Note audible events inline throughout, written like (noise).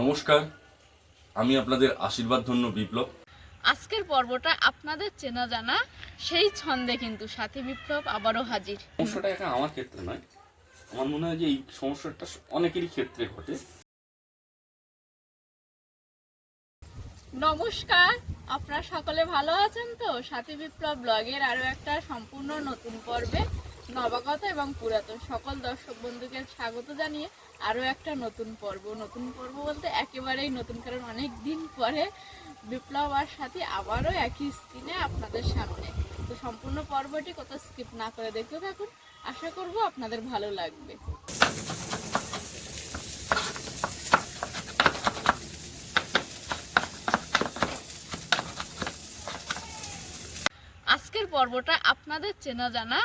নমস্কার আমি আপনাদের আশীর্বাদ ধন্য বিপ্লব। আজকের পর্বটা আপনাদের চেনা জানা সেই ছন্দে কিন্তু সাথী বিপ্লব আবারও হাজির। সমস্যাটা একা আমার ক্ষেত্রে নয়। আমার মনে হয় যে এই সমস্যাটা অনেকেরই ক্ষেত্রে ঘটে। নমস্কার আপনারা সকলে ভালো আছেন তো? সাথী বিপ্লব ব্লগের আরও একটা সম্পূর্ণ নতুন পর্বে নবাগত এবং পুরাতন সকল দর্শক বন্ধুকে স্বাগত জানিয়ে আরও একটা নতুন পর্ব। নতুন পর্ব বলতে একেবারেই নতুন, কারণ অনেক দিন পরে বিপ্লব আর সাথে আবারও একই স্ক্রিনে আপনাদের সামনে। তো সম্পূর্ণ পর্বটি কত স্কিপ না করে দেখতে থাকুন। আশা করব আপনাদের ভালো লাগবে। আজকের পর্বটা আপনাদের চেনা জানা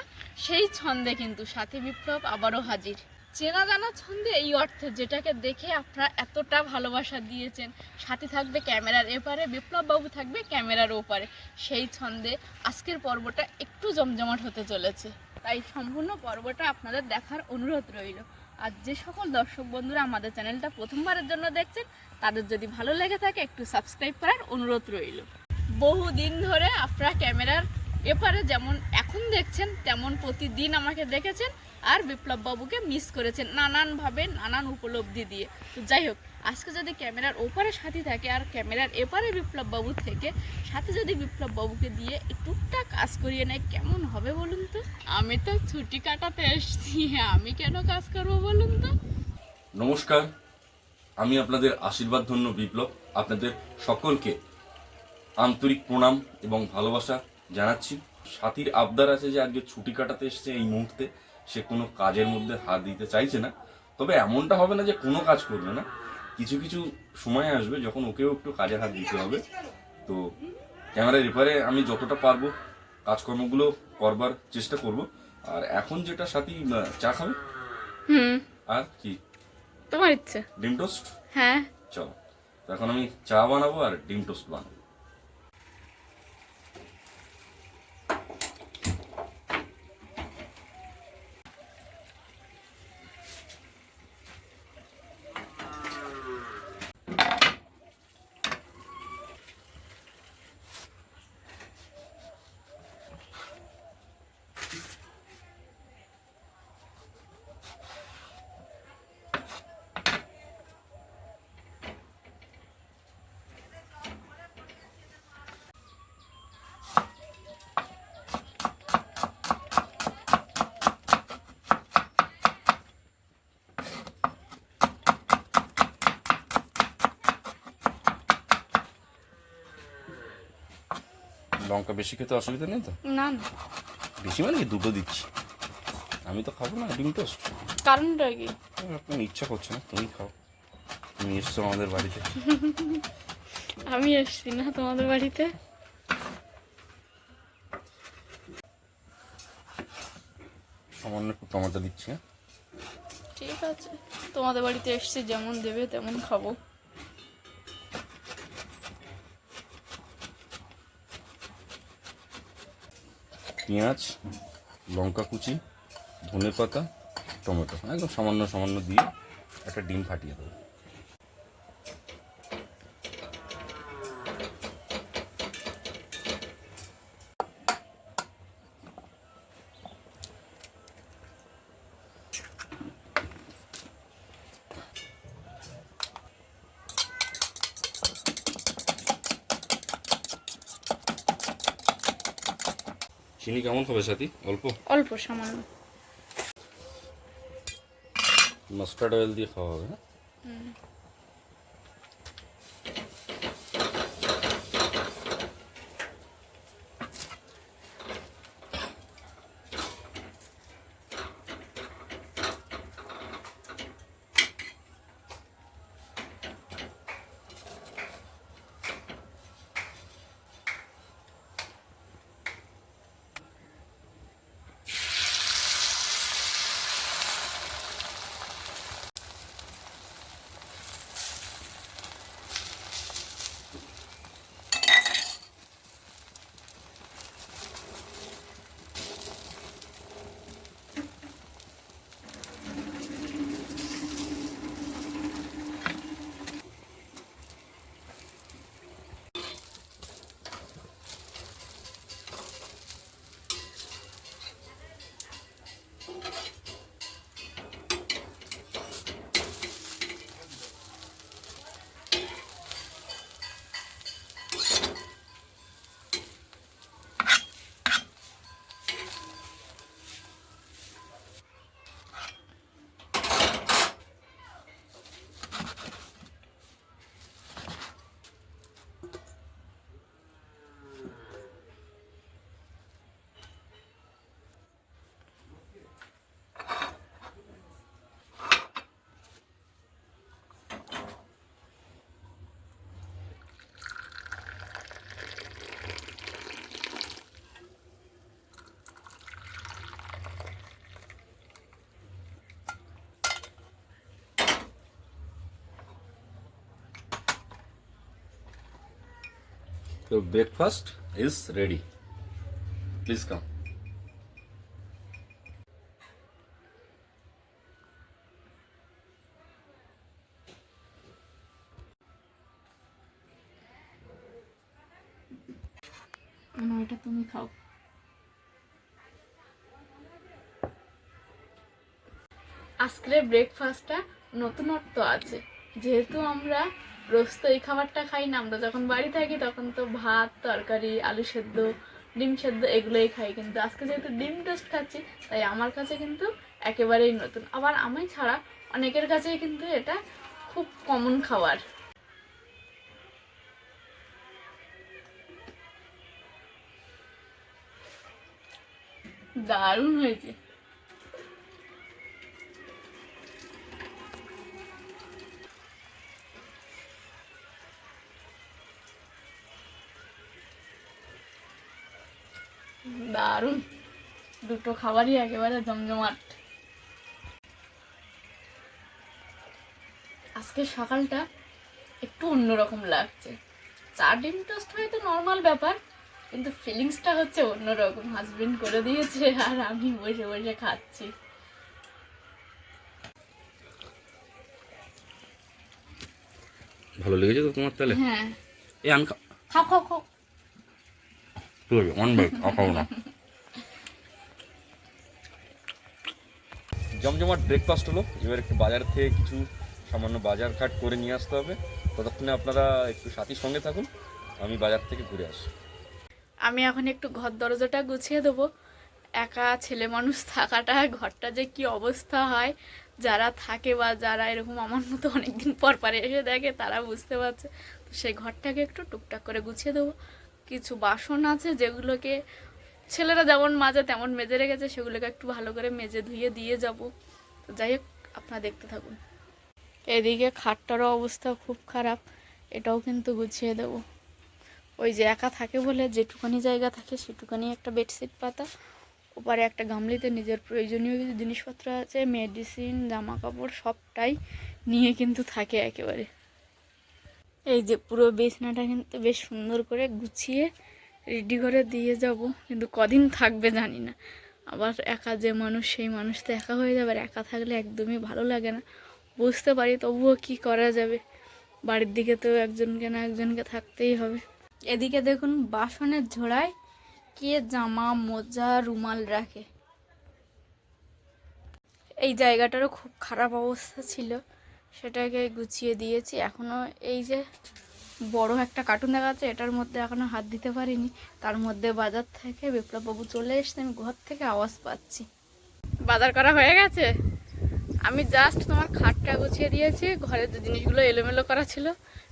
সেই ছন্দে কিন্তু সাথী বিপ্লব আবারও হাজির। চেনা জানা ছন্দে এই অর্থে যেটাকে দেখে আপনারা এতটা ভালোবাসা দিয়েছেন। সাথী থাকবে ক্যামেরার এপারে বিপ্লব বাবু থাকবে ক্যামেরার ওপারে। সেই ছন্দে আজকের পর্বটা একটু জমজমাট হতে চলেছে। তাই সম্পূর্ণ পর্বটা আপনাদের দেখার অনুরোধ রইল। আর যে সকল দর্শক বন্ধুরা আমাদের চ্যানেলটা প্রথমবারের জন্য দেখছেন, তাদের যদি ভালো লেগে থাকে, একটু সাবস্ক্রাইব করার অনুরোধ রইল। বহুদিন ধরে আপনারা ক্যামেরার এপারে যেমন এখন দেখছেন, তেমন প্রতিদিন আমাকে দেখেছেন আর বিপ্লব বাবুকে মিস করেছেন নানানভাবে, নানান উপলব্ধি দিয়ে। তো যাই হোক, আজকে যদি ক্যামেরার ওপারে সাথী থাকে আর ক্যামেরার এপারে বিপ্লব বাবু থেকে, সাথে যদি বিপ্লব বাবুকে দিয়ে একটুটা কাজ করিয়ে নেয়, কেমন হবে বলুন তো? আমি তো ছুটি কাটাতে এসেছি, আমি কেন কাজ করব বলুন তো? নমস্কার, আমি আপনাদের আশীর্বাদ ধন্য বিপ্লব, আপনাদের সকলকে আন্তরিক প্রণাম এবং ভালোবাসা জানাচ্ছি সাথীর আবদার আছে যে আজকে ছুটি কাটাতে এসছে এই মুহূর্তে। সে কোনো কাজের মধ্যে হাত দিতে চাইছে না। তবে এমনটা হবে না যে কোনো কাজ করবে না। কিছু কিছু সময় আসবে যখন ওকেও একটু কাজে হাত দিতে হবে। তো ক্যামেরার এপারে আমি যতটা পারব কাজকর্মগুলো করবার চেষ্টা করব। আর এখন যেটা সাথী চা খাবে? হুম। আর কি? তোমার ইচ্ছে। ডিম টোস্ট? হ্যাঁ। চলো। এখন আমি চা বানাবো আর ডিম টোস্ট বানাবো। লঙ্কা বেশি খেতে অসুবিধা নেই তো? না না। বেশি মানে কি? দুটো দিচ্ছি। আমি তো খাব না ডিম টোস্ট। কারণটা কি? আপনার ইচ্ছা করছে না তুমি খাও। তুমি এসছো আমাদের বাড়িতে। আমি এসছি না তোমাদের বাড়িতে। সামান্য একটু টমেটো দিচ্ছি হ্যাঁ? ঠিক আছে। তোমাদের বাড়িতে এসছি যেমন দেবে তেমন খাব। পেঁয়াজ লঙ্কা কুচি ধনে পাতা টমেটো একদম সামান্য সামান্য দিয়ে একটা ডিম ফাটিয়ে দেবো। চিনি কেমন হবে সাথী? অল্প? অল্প সামান্য। মাস্টার্ড অয়েল দিয়ে খাওয়া হবে হ্যাঁ? Your breakfast is ready. Please come. এটা তুমি খাও আজকের ব্রেকফাস্টটা নতুনত্ব আছে যেহেতু আমরা রোজ তো এই খাবারটা খাই না। আমরা যখন বাড়ি থাকি তখন তো ভাত, তরকারি, আলু সেদ্ধ, ডিম সেদ্ধ এগুলোই খাই। কিন্তু আজকে যেহেতু ডিম টোস্ট খাচ্ছি, তাই আমার কাছে কিন্তু একেবারেই নতুন। আবার আমি ছাড়া অনেকের কাছেই কিন্তু এটা খুব কমন খাবার। দারুণ হয়েছে। দুটো খাবারই একেবারে জমজমাট। আজকে সকালটা একটু অন্যরকম লাগছে। চা ডিম টোস্ট হয়তো নর্মাল ব্যাপার কিন্তু ফিলিংসটা হচ্ছে অন্যরকম। হাজবেন্ড করে দিয়েছে আর আমি বসে বসে খাচ্ছি। ভালো লেগেছে তো তোমার তাহলে? হ্যাঁ। এই খা- খাও খাও খাও। আছে ওয়ান খাও না। (laughs) জমজমাট ব্রেকফাস্ট হলো। এবার একটু বাজার থেকে কিছু সামান্য বাজার ঘাট করে নিয়ে আসতে হবে। ততক্ষণে আপনারা একটু সাথীর সঙ্গে থাকুন। আমি বাজার থেকে ঘুরে আসি। আমি এখন একটু ঘর দরজাটা গুছিয়ে দেবো। একা ছেলে মানুষ থাকাটা, ঘরটা যে কি অবস্থা হয়, যারা থাকে বা যারা এরকম আমার মতো অনেকদিন পর পর এসে দেখে তারা বুঝতে পারছে। তো সেই ঘরটাকে একটু টুকটাক করে গুছিয়ে দেবো। কিছু বাসন আছে যেগুলোকে ছেলেরা যেমন মাজে, তেমন মেজে রেখেছে, সেগুলোকে একটু ভালো করে মেজে ধুয়ে দিয়ে যাব। তো যাই হোক, আপনারা দেখতে থাকুন। এদিকে খাটটারও অবস্থা খুব খারাপ, এটাও কিন্তু গুছিয়ে দেবো। ওই যে একা থাকে বলে যেটুকানি জায়গা থাকে সেটুকানি একটা বেডশিট পাতা, ওপারে একটা গামলিতে নিজের প্রয়োজনীয় কিছু জিনিসপত্র আছে, মেডিসিন জামা কাপড় সবটাই নিয়ে কিন্তু থাকে একেবারে। এই যে পুরো বিছনাটা কিন্তু বেশ সুন্দর করে গুছিয়ে রেডি করে দিয়ে যাব, কিন্তু কদিন থাকবে জানি না। আবার একা যে মানুষ, সেই মানুষ তো একা হয়ে যাবে, আর একা থাকলে একদমই ভালো লাগে না। বুঝতে পারি, তবুও কি করা যাবে? বাড়ির দিকে তো একজনকে না একজনকে থাকতেই হবে। এদিকে দেখুন, বাসনের ঝোড়ায় কে জামা, মোজা, রুমাল রাখে। এই জায়গাটারও খুব খারাপ অবস্থা ছিল, সেটাকে গুছিয়ে দিয়েছি। এখনও এই যে বড় একটা কার্টুন দেখা যাচ্ছে এটার মধ্যে এখনও হাত দিতে পারিনি। তার মধ্যে বাজার থেকে বিপ্লববাবু চলে এসছে আমি ঘর থেকে আওয়াজ পাচ্ছি। বাজার করা হয়ে গেছে? আমি জাস্ট তোমার খাটটা গুছিয়ে দিয়েছি ঘরের যে জিনিসগুলো এলোমেলো করা ছিল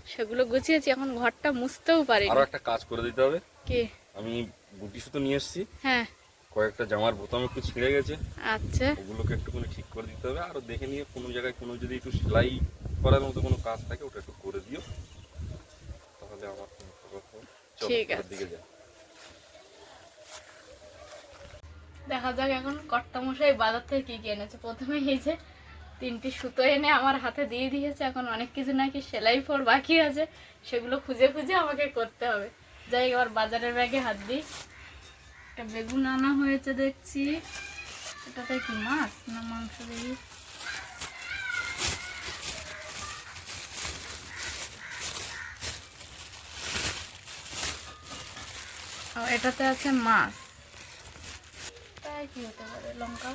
সেগুলো গুছিয়েছি এখন ঘরটা মুছতেও পারি আরও একটা কাজ করে দিতে হবে। কে? আমি গুটি সুতো নিয়ে এসেছি। হ্যাঁ। কয়েকটা জামার বোতাম একটু ছিঁড়ে গেছে। আচ্ছা। ওগুলোকে একটুখানি ঠিক করে দিতে হবে। আরও দেখে নিয়ে কোনো জায়গায় কোনো যদি একটু সেলাই করার মতো কোনো কাজ থাকে ওটা একটু করে দিও। আমার ঠিক আছে। দেখা যাক এখন কর্তামশাই বাজার থেকে কি কি এনেছে। প্রথমে এই যে তিনটি সুতো এনে আমার হাতে দিয়ে দিয়েছে। এখন অনেক কিছু নাকি সেলাই ফোর বাকি আছে। সেগুলো খুঁজে খুঁজে আমাকে করতে হবে। যাই এবার বাজারের ব্যাগে হাত দিই। একটা বেগুন আনা হয়েছে দেখছি। এটাতে কি মাছ না মাংস দেখি? এটাতে আছে মাছ। তাই কি হতে পারে? লঙ্কা?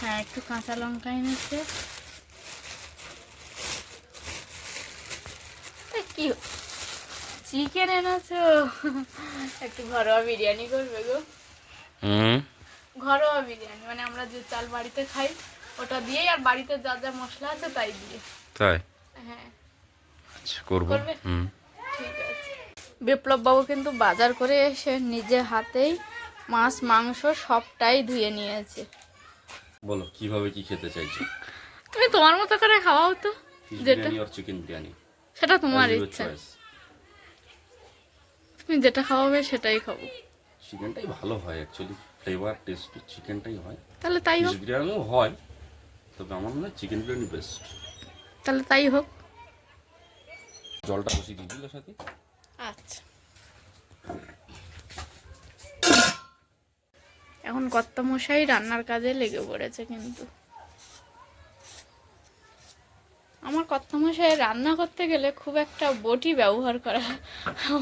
হ্যাঁ একটু কাঁচা লঙ্কা এনেছে। কি চিকেন এনেছো? একটু ঘরোয়া বিরিয়ানি করবে গো। ঘরোয়া বিরিয়ানি মানে আমরা যে চাল বাড়িতে খাই ওটা দিয়েই আর বাড়িতে যা যা মশলা আছে তাই দিয়ে। তাই? হ্যাঁ। আচ্ছা করব। করবে? হুম। আছে বিপ্লব বাবু কিন্তু বাজার করে এসে নিজে হাতেই মাছ মাংস সবটাই ধুয়ে নিয়েছে। বলো কীভাবে কি খেতে চাইছো? তুমি তোমার মতো করে খাওয়াও তো যেটা। চিকেন বিরিয়ানি? সেটা তোমার ইচ্ছা. তুমি যেটা খাওয়াবে সেটাই খাব। চিকেনটাই ভালো হয় অ্যাকচুয়ালি ফ্লেভার টেস্ট চিকেনটাই হয়। তাহলে তাই হোক। বিরিয়ানিও হয় তবে আমার মনে হয় চিকেন বিরিয়ানি বেস্ট তাহলে তাই হোক। জলটা বসিয়ে দিয়ে দিল সাথে। আচ্ছা। এখন কর্তামশাই রান্নার কাজে লেগে পড়েছে কিন্তু। আমার কর্তামশাই রান্না করতে গেলে খুব একটা বটি ব্যবহার করা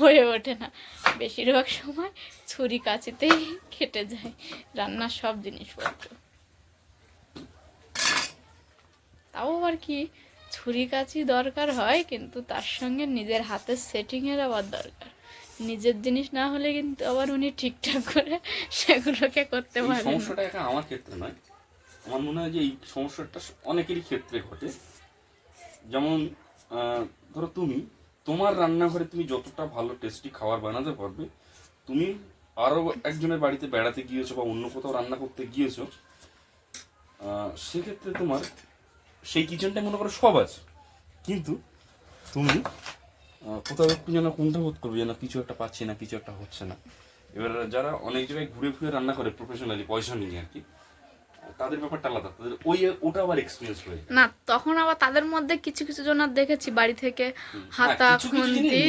হয়ে ওঠে না। বেশিরভাগ সময় ছুরি কাচিতেই কেটে যায় রান্নার সব জিনিসপত্র। তাও আবার কি ছুরি কাচি দরকার হয় কিন্তু তার সঙ্গে নিজের হাতের সেটিংয়ের আবার দরকার। নিজের জিনিস না হলে কিন্তু আবার উনি ঠিকঠাক করে সেগুলোকে করতে পারেন সমস্যাটা আমার ক্ষেত্রে নয়। আমার মনে হয় যে এই সমস্যাটা অনেকেরই ক্ষেত্রে ঘটে। যেমন ধরো তুমি তোমার রান্নাঘরে তুমি যতটা ভালো টেস্টি খাবার বানাতে পারবে তুমি আরও একজনের বাড়িতে বেড়াতে গিয়েছো বা অন্য কোথাও রান্না করতে গিয়েছো সেক্ষেত্রে তোমার সেই কিচেনটা মনে করো সব আছে। কিন্তু তুমি কোথাও একটু যেন কোনটা বোধ করবে যেন কিছু একটা পাচ্ছি না কিছু একটা হচ্ছে না। এবার যারা অনেক জায়গায় ঘুরে ঘুরে রান্না করে প্রফেশনালি পয়সা নিয়ে আর কি তাদের ব্যাপারটা আলাদা। তাদের ওই ওটা আবার এক্সপিরিয়েন্স হয়ে না তখন আবার তাদের মধ্যে কিছু কিছু জনের দেখেছি বাড়ি থেকে হাতা হ্যাঁ, জিনিস খুন্তি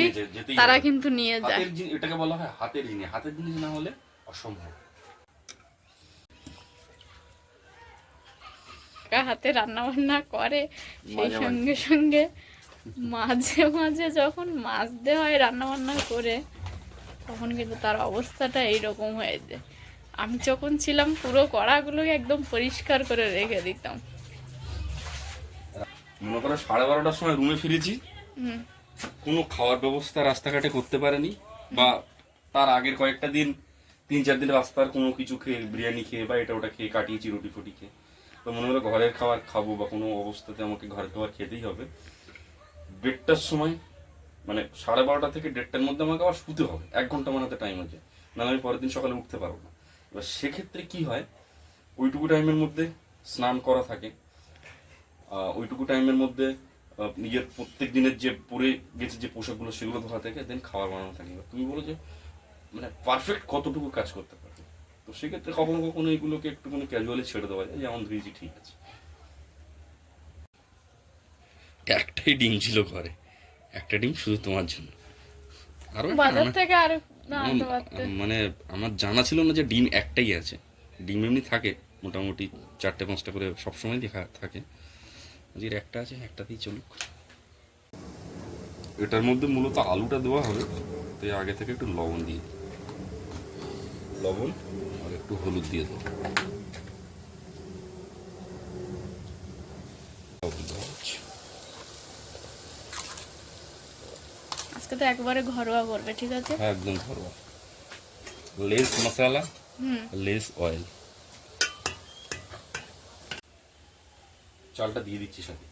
তারা কিন্তু নিয়ে যায়। এটাকে বলা হয় হাতের জিনিস হাতের জিনিস না হলে অসম্ভব। একা হাতে রান্না বান্না করে সেই। সঙ্গে সঙ্গে মাঝে মাঝে যখন মাছ দেওয়া হয় রান্না বান্না করে তখন কিন্তু তার অবস্থাটা এইরকম হয়ে যায়। আমি যখন ছিলাম পুরো কড়াগুলোকে একদম পরিষ্কার করে রেখে দিতাম। মনে করো সাড়ে বারোটার সময় রুমে ফিরেছি। কোনো খাওয়ার ব্যবস্থা রাস্তাঘাটে করতে পারেনি বা তার আগের কয়েকটা দিন তিন চার দিন রাস্তার কোনো কিছু খেয়ে বিরিয়ানি খেয়ে বা এটা ওটা খেয়ে কাটিয়েছি রুটি ফুটি খেয়ে। তো মনে হলো ঘরের খাবার খাব বা কোনো অবস্থাতে আমাকে ঘরের খাবার খেতেই হবে। দেড়টার সময় মানে সাড়ে বারোটা থেকে দেড়টার মধ্যে আমাকে আবার শুতে হবে। এক ঘণ্টা মানে হাতে টাইম আছে। নাহলে আমি পরের দিন সকালে উঠতে পারব না। এবার সেক্ষেত্রে কি হয়, ওইটুকু টাইমের মধ্যে স্নান করা থাকে। ওইটুকু টাইমের মধ্যে নিজের প্রত্যেক দিনের যে পরে গেছে যে পোশাকগুলো সেগুলো ধোয়া থাকে দেন খাবার বানানো থাকে। তুমি বলো যে মানে পারফেক্ট কতটুকু কাজ করতে পারবে তো সেক্ষেত্রে কখনো কখনো এগুলোকে একটুখানি ক্যাজুয়ালি ছেড়ে দেওয়া যায় যেমন ধুয়েছি ঠিক আছে। একটাই ডিম ছিল ঘরে। একটা ডিম শুধু তোমার জন্য। আরও বাজার থেকে আর মানে আমার জানা ছিল না যে ডিম একটাই আছে। ডিম এমনি থাকে মোটামুটি চারটে পাঁচটা করে সবসময় দেখা থাকে। আজকের একটা আছে একটাতেই চলুক। এটার মধ্যে মূলত আলুটা দেওয়া হবে। তাই আগে থেকে একটু লবণ দিয়ে লবণ? একটু হলুদ দিয়ে দেবো। আজকে তো একবারে ঘরোয়া করবে ঠিক আছে? হ্যাঁ একদম ঘরোয়া। লেস মশলা হুম। লেস অয়েল চালটা দিয়ে দিচ্ছি সাথে।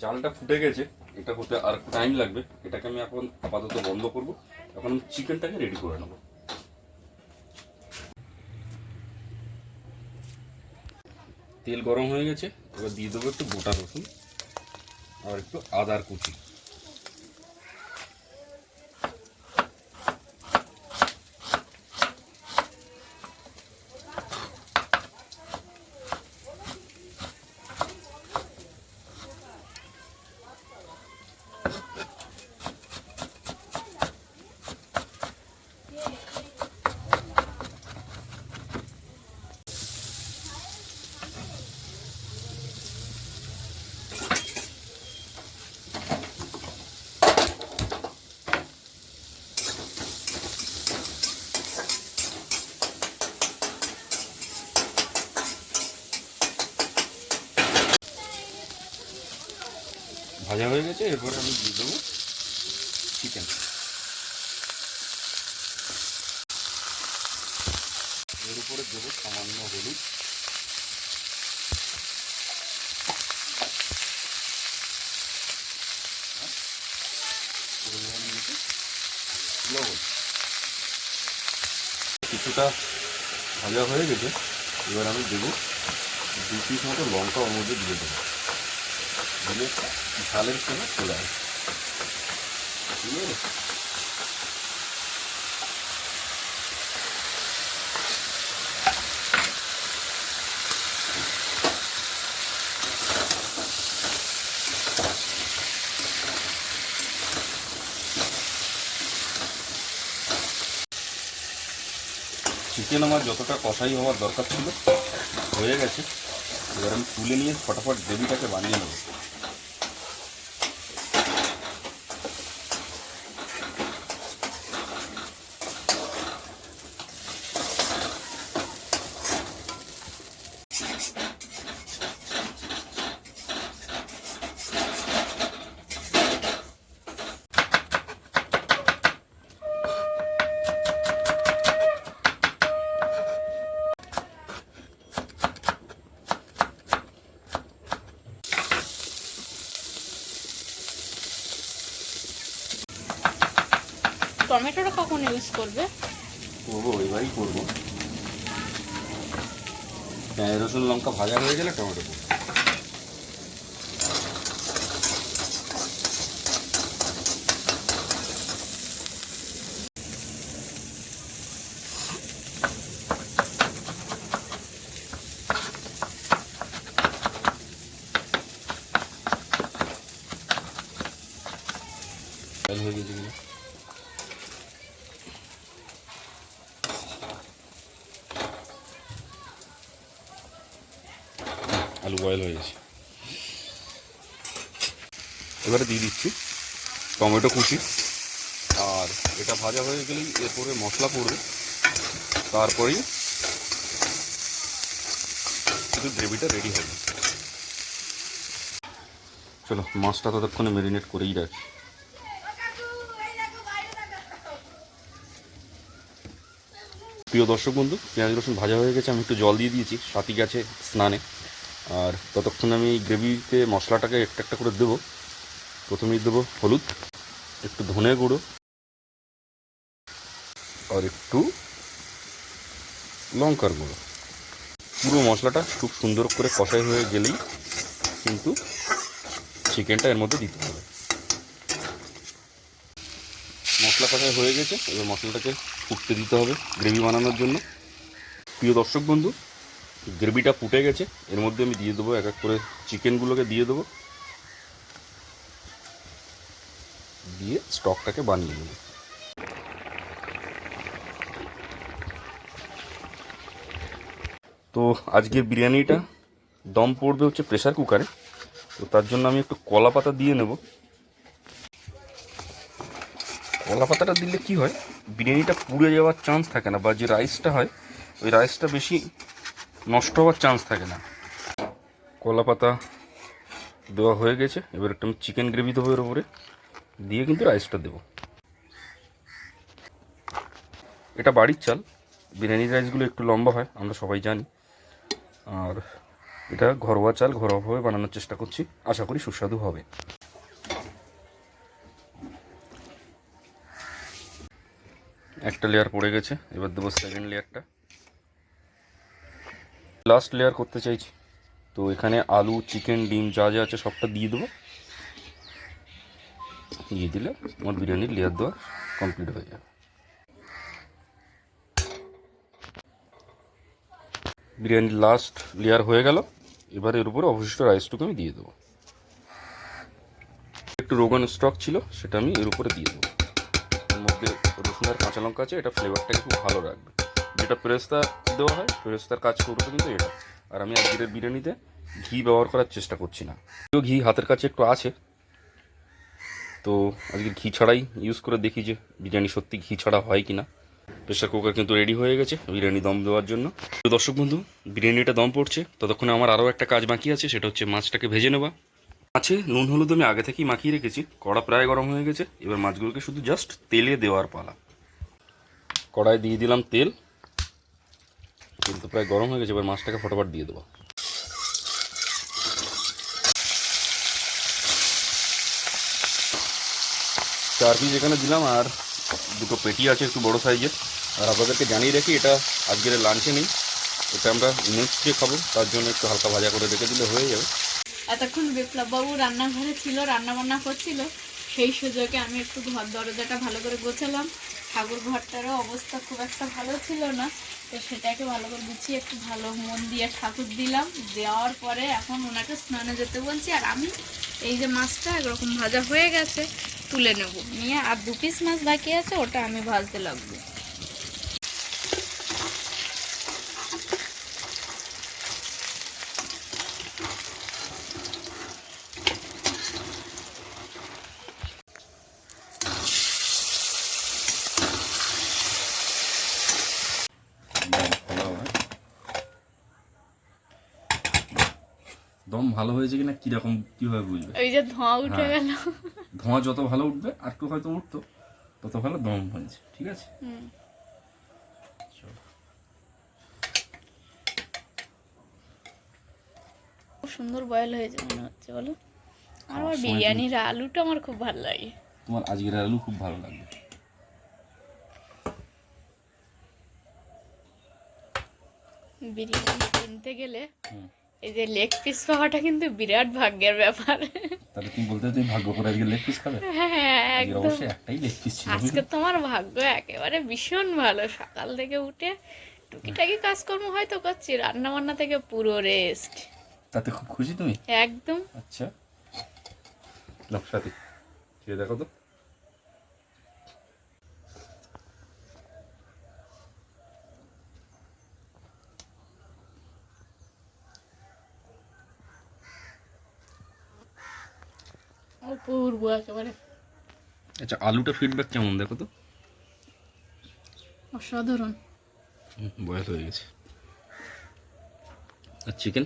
চালটা ফুটে গেছে, এটা হতে আর টাইম লাগবে। এটাকে আমি এখন আপাতত বন্ধ করব। এখন চিকেনটাকে রেডি করে নেব। তেল গরম হয়ে গেছে, এবার দিয়ে দেবো একটু গোটা রসুন আর একটু আদার কুচি। ভাজা হয়ে গেছে, এরপরে আমি দিয়ে দেবো চিকেন এর উপরে দেবো সামান্য হলুদ। কিছুটা ভাজা হয়ে গেছে, এবার আমি দেবো দু পিস মতো লঙ্কা ওর মধ্যে দিয়ে দেবো। ঝোলের ঝালের জন্য চলে আসবে চিকেন আমার যতটা কষাই হওয়ার দরকার ছিল, হয়ে গেছে। এবার আমি তুলে নিয়ে ফটাফট দেবীটাকে বানিয়ে নেব। টমেটোটা কখন ইউজ করবে? করব, এবারই করব। পেঁয়াজ রসুন লঙ্কা ভাজা হয়ে গেলে টমেটো। হয়ে গেছে কিনা? আলু বয়েল হয়ে গেছে। এবারে দিয়ে দিচ্ছি টমেটো কুচি। আর এটা ভাজা হয়ে গেলেই এরপরে মশলা পড়বে। তারপরেই শুধু গ্রেভিটা রেডি হবে। চলো, মাছটা ততক্ষণে ম্যারিনেট করেই রাখি। প্রিয় দর্শক বন্ধু, পেঁয়াজ রসুন ভাজা হয়ে গেছে। আমি একটু জল দিয়ে দিয়েছি। সাথী গেছে স্নানে। আর ততক্ষণ আমি গ্রেভিতে মশলাটাকে একটা একটা করে দেবো। প্রথমেই দেবো হলুদ, একটু ধনে গুঁড়ো আর একটু লঙ্কার গুঁড়ো। পুরো মশলাটা খুব সুন্দর করে কষাই হয়ে গেলেই কিন্তু চিকেনটা এর মধ্যে দিতে হবে। মশলা কষাই হয়ে গেছে, এবার মশলাটাকে ফুটতে দিতে হবে গ্রেভি বানানোর জন্য। প্রিয় দর্শক বন্ধু গ্রেভিটা ফুটে গেছে, এর মধ্যে আমি দিয়ে দেবো এক এক করে চিকেনগুলোকে দিয়ে দেবো। দিয়ে স্টকটাকে বানিয়ে নেব। তো আজকের বিরিয়ানিটা দম পড়বে হচ্ছে প্রেসার কুকারে, তো তার জন্য আমি একটু কলা পাতা দিয়ে নেব। কলা পাতাটা দিলে কি হয়, বিরিয়ানিটা পুড়ে যাওয়ার চান্স থাকে না, বা যে রাইসটা হয়, ওই রাইসটা বেশি নষ্ট হওয়ার চান্স থাকে না। কলা পাতা দেওয়া হয়ে গেছে, এবার একটু আমি চিকেন গ্রেভি দেবো এর উপরে, দিয়ে কিন্তু রাইসটা দেবো। এটা বাড়ির চাল বিরিয়ানির রাইসগুলো একটু লম্বা হয়, আমরা সবাই জানি। আর এটা ঘরোয়া চাল, ঘরোয়াভাবে বানানোর চেষ্টা করছি, আশা করি সুস্বাদু হবে। একটা লেয়ার পড়ে গেছে, এবার দেবো সেকেন্ড লেয়ারটা লাস্ট লেয়ার করতে চাইছি। তো এখানে আলু চিকেন ডিম যা যা আছে সবটা দিয়ে দেবো। দিয়ে দিলে আমার বিরিয়ানির লেয়ার দেওয়া কমপ্লিট হয়ে যাবে। বিরিয়ানির লাস্ট লেয়ার হয়ে গেল। এবার এর উপরে অবশিষ্ট রাইসটুকু আমি দিয়ে দেবো। একটু রোগান স্টক ছিল, সেটা আমি এর উপরে দিয়ে দেবো। এর মধ্যে রসুন আর কাঁচা লঙ্কা আছে, এটা ফ্লেভারটাকে খুব ভালো রাখবে। যেটা পেরেস্তা দেওয়া হয়, পেরেস্তার কাজ করবে কিন্তু এটা। আর আমি আজকের বিরিয়ানিতে ঘি ব্যবহার করার চেষ্টা করছি না। যদিও ঘি হাতের কাছে একটু আছে, তো আজকে ঘি ছাড়াই ইউজ করে দেখি যে বিরিয়ানি সত্যি ঘি ছাড়া হয় কি না প্রেশার কুকার কিন্তু রেডি হয়ে গেছে, বিরিয়ানি দম দেওয়ার জন্য। তো দর্শক বন্ধু, বিরিয়ানিটা দম পড়ছে, ততক্ষণে আমার আরও একটা কাজ বাকি আছে, সেটা হচ্ছে মাছটাকে ভেজে নেওয়া। মাছে নুন হলুদ আমি আগে থেকেই মাখিয়ে রেখেছি, কড়া প্রায় গরম হয়ে গেছে, এবার মাছগুলোকে শুধু জাস্ট তেলে দেওয়ার পালা। কড়াই দিয়ে দিলাম তেল তো প্রায় গরম হয়ে গেছে, এবার মাছটাকে ফটাফট দিয়ে দেবো। চার পিস এখানে দিলাম, আর দুটো পেটি আছে একটু বড় সাইজের। আর আপনাদেরকে জানিয়ে রাখি, এটা আজকের লাঞ্চে নেই। এটা আমরা নেক্সট ডে খাব, তার জন্য একটু হালকা ভাজা করে রেখে দিলে হয়ে যাবে। এতক্ষণ বিপ্লব বাবু রান্নাঘরে ছিল রান্না বান্না করছিল। সেই সুযোগে আমি একটু ঘর দরজাটা ভালো করে গোছালাম। ঠাকুর ঘরটারও অবস্থা খুব একটা ভালো ছিল না। তো সেটাকে ভালো করে গুছিয়ে একটু ভালো মন দিয়ে ঠাকুর দিলাম। দেওয়ার পরে এখন ওনাকে স্নানে যেতে বলছি, আর আমি এই যে মাছটা একরকম ভাজা হয়ে গেছে, তুলে নেব। নিয়ে আর দু পিস মাছ বাকি আছে, ওটা আমি ভাজতে লাগবো। ভালো হয়েছে কিনা কীরকম কীভাবে বুঝবে ওই যে ধোঁয়া উঠে হ্যাঁ। গেল ধোঁয়া যত ভালো উঠবে আর একটু হয়তো উঠতো তত ভালো দম হয়েছে ঠিক আছে। খুব সুন্দর বয়েল হয়েছে মনে হচ্ছে বলো আর আমার বিরিয়ানির আলুটা আমার খুব ভালো লাগে তোমার আজকের আলু খুব ভালো লাগবে বিরিয়ানি কিনতে গেলে হুম। এই যে লেগ পিস পাওয়াটা কিন্তু বিরাট ভাগ্যের ব্যাপার। তাহলে তুমি বলতে তুমি ভাগ্য করে আজকে লেগ পিস খাবে হ্যাঁ একদম। অবশ্যই একটাই লেগ পিস ছিল আজকে তোমার ভাগ্য একেবারে ভীষণ ভালো। সকাল থেকে উঠে টুকিটাকি কাজকর্ম হয়তো করছি রান্না বান্না থেকে পুরো রেস্ট তাতে খুব খুশি তুমি? একদম। আচ্ছা। খেয়ে দেখো তো। অপূর্ব একেবারে আচ্ছা আলুটা ফিডব্যাক কেমন দেখো তো? অসাধারণ। বয়স হয়ে গেছে। আর চিকেন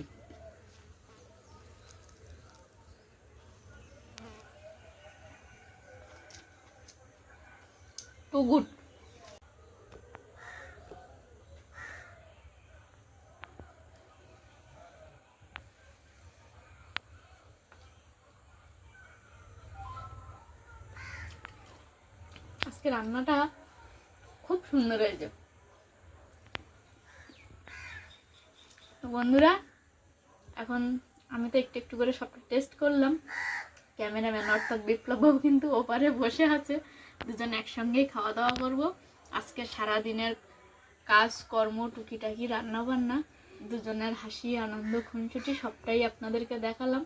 টু গুড আজকে রান্নাটা খুব সুন্দর হয়েছে। তো বন্ধুরা, এখন আমি তো একটু একটু করে সবটা টেস্ট করলাম। ক্যামেরাম্যান অর্থাৎ বিপ্লব কিন্তু ওপারে বসে আছে। দুজন একসঙ্গেই খাওয়া দাওয়া করব। আজকে সারা দিনের কাজ, কর্ম, টুকিটাকি রান্না বান্না দুজনের হাসি, আনন্দ, খুনসুটি সবটাই আপনাদেরকে দেখালাম।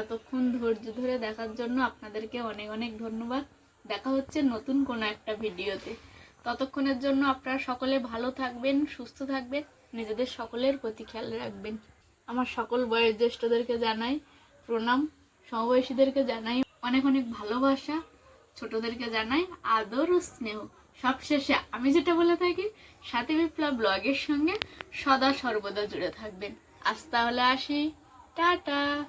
এতক্ষণ ধৈর্য ধরে দেখার জন্য আপনাদেরকে অনেক অনেক ধন্যবাদ। দেখা হচ্ছে নতুন কোনো একটা ভিডিওতে। ততক্ষণের জন্য আপনারা সকলে ভালো থাকবেন, সুস্থ থাকবেন, নিজেদের সকলের প্রতি খেয়াল রাখবেন। আমার সকল বয়োজ্যেষ্ঠদেরকে জানাই প্রণাম, সমবয়সীদেরকে জানাই অনেক অনেক ভালোবাসা, ছোটদেরকে জানাই আদর ও স্নেহ। সবশেষে আমি যেটা বলে থাকি, সাথী বিপ্লব ব্লগের সঙ্গে সদা সর্বদা জুড়ে থাকবেন। আজ তাহলে আসি। টাটা।